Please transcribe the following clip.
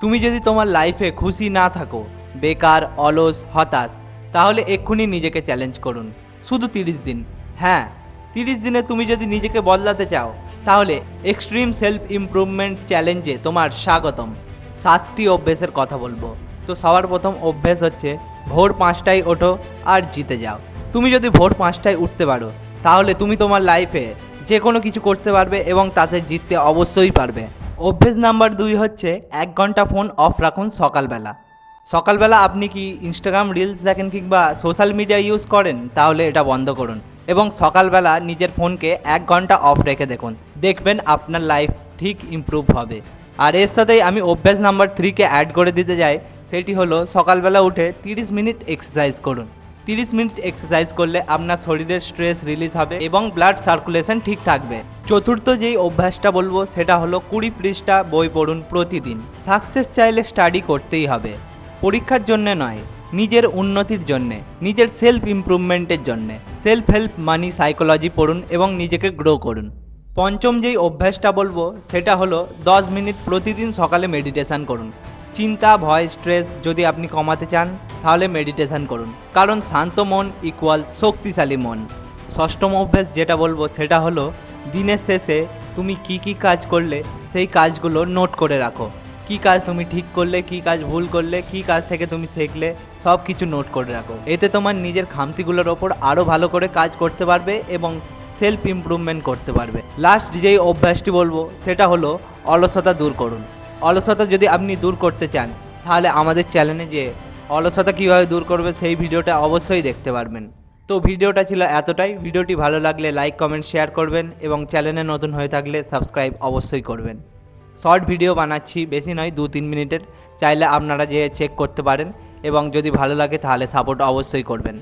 তুমি যদি তোমার লাইফে খুশি না থাকো, বেকার, অলস, হতাশ, তাহলে এক্ষুনি নিজেকে চ্যালেঞ্জ করুন। শুধু তিরিশ দিন। হ্যাঁ তিরিশ দিনে তুমি যদি নিজেকে বদলাতে চাও, তাহলে এক্সট্রিম সেলফ ইমপ্রুভমেন্ট চ্যালেঞ্জে তোমার স্বাগতম। সাতটি অভ্যেসের কথা বলব। তো সবার প্রথম অভ্যেস হচ্ছে, ভোর পাঁচটায় ওঠো আর জিতে যাও। তুমি যদি ভোর পাঁচটায় উঠতে পারো, তাহলে তুমি তোমার লাইফে যে কোনো কিছু করতে পারবে এবং তাতে জিততে অবশ্যই পারবে। অভ্যেস নাম্বার দুই হচ্ছে এক ঘণ্টা ফোন অফ রাখুন সকালবেলা। সকালবেলা আপনি কি ইনস্টাগ্রাম রিলস দেখেন কিংবা সোশ্যাল মিডিয়া ইউজ করেন? তাহলে এটা বন্ধ করুন। এবং সকালবেলা নিজের ফোনকে এক ঘণ্টা অফ রেখে দেখুন। দেখবেন আপনার লাইফ ঠিক ইমপ্রুভ হবে। আর এর সাথেই আমি অভ্যাস নাম্বার থ্রিকে অ্যাড করে দিতে যাই। সেটি হলো সকালবেলা উঠে তিরিশ মিনিট এক্সারসাইজ করুন। তিরিশ মিনিট এক্সারসাইজ করলে আপনার শরীরের স্ট্রেস রিলিজ হবে এবং ব্লাড সার্কুলেশন ঠিক থাকবে। চতুর্থ যেই অভ্যাসটা বলব, সেটা হলো কুড়ি পৃষ্ঠা বই পড়ুন প্রতিদিন। সাকসেস চাইলে স্টাডি করতেই হবে। পরীক্ষার জন্যে নয়, নিজের উন্নতির জন্যে, নিজের সেলফ ইমপ্রুভমেন্টের জন্যে। সেলফ হেল্প মানি সাইকোলজি পড়ুন এবং নিজেকে গ্রো করুন। পঞ্চম যেই অভ্যাসটা বলব, সেটা হলো দশ মিনিট প্রতিদিন সকালে মেডিটেশন করুন। চিন্তা, ভয়, স্ট্রেস যদি আপনি কমাতে চান, তাহলে মেডিটেশন করুন। কারণ শান্ত মন ইকুয়াল শক্তিশালী মন। ষষ্ঠম অভ্যাস যেটা বলব, সেটা হলো দিনের শেষে তুমি কি কি কাজ করলে সেই কাজগুলো নোট করে রাখো। কি কাজ তুমি ঠিক করলে, কি কাজ ভুল করলে, কি কাজ থেকে তুমি শিখলে, সব কিছু নোট করে রাখো। এতে তোমার নিজের খামতিগুলোর ওপর আরও ভালো করে কাজ করতে পারবে এবং সেলফ ইমপ্রুভমেন্ট করতে পারবে। লাস্ট যেই অভ্যাসটি বলব, সেটা হলো অলসতা দূর করুন। অলসতা যদি আপনি দূর করতে চান, তাহলে আমাদের চ্যানেলে যে অলসতা কীভাবে দূর করবে সেই ভিডিওটা অবশ্যই দেখতে পারবেন। তো ভিডিওটা ছিল এতটাই। ভিডিওটি ভালো লাগলে লাইক, কমেন্ট, শেয়ার করবেন এবং চ্যানেলে নতুন হয়ে থাকলে সাবস্ক্রাইব অবশ্যই করবেন। শর্ট ভিডিও বানাচ্ছি, বেশি নয়, দু তিন মিনিটের। চাইলে আপনারা যে চেক করতে পারেন এবং যদি ভালো লাগে তাহলে সাপোর্ট অবশ্যই করবেন।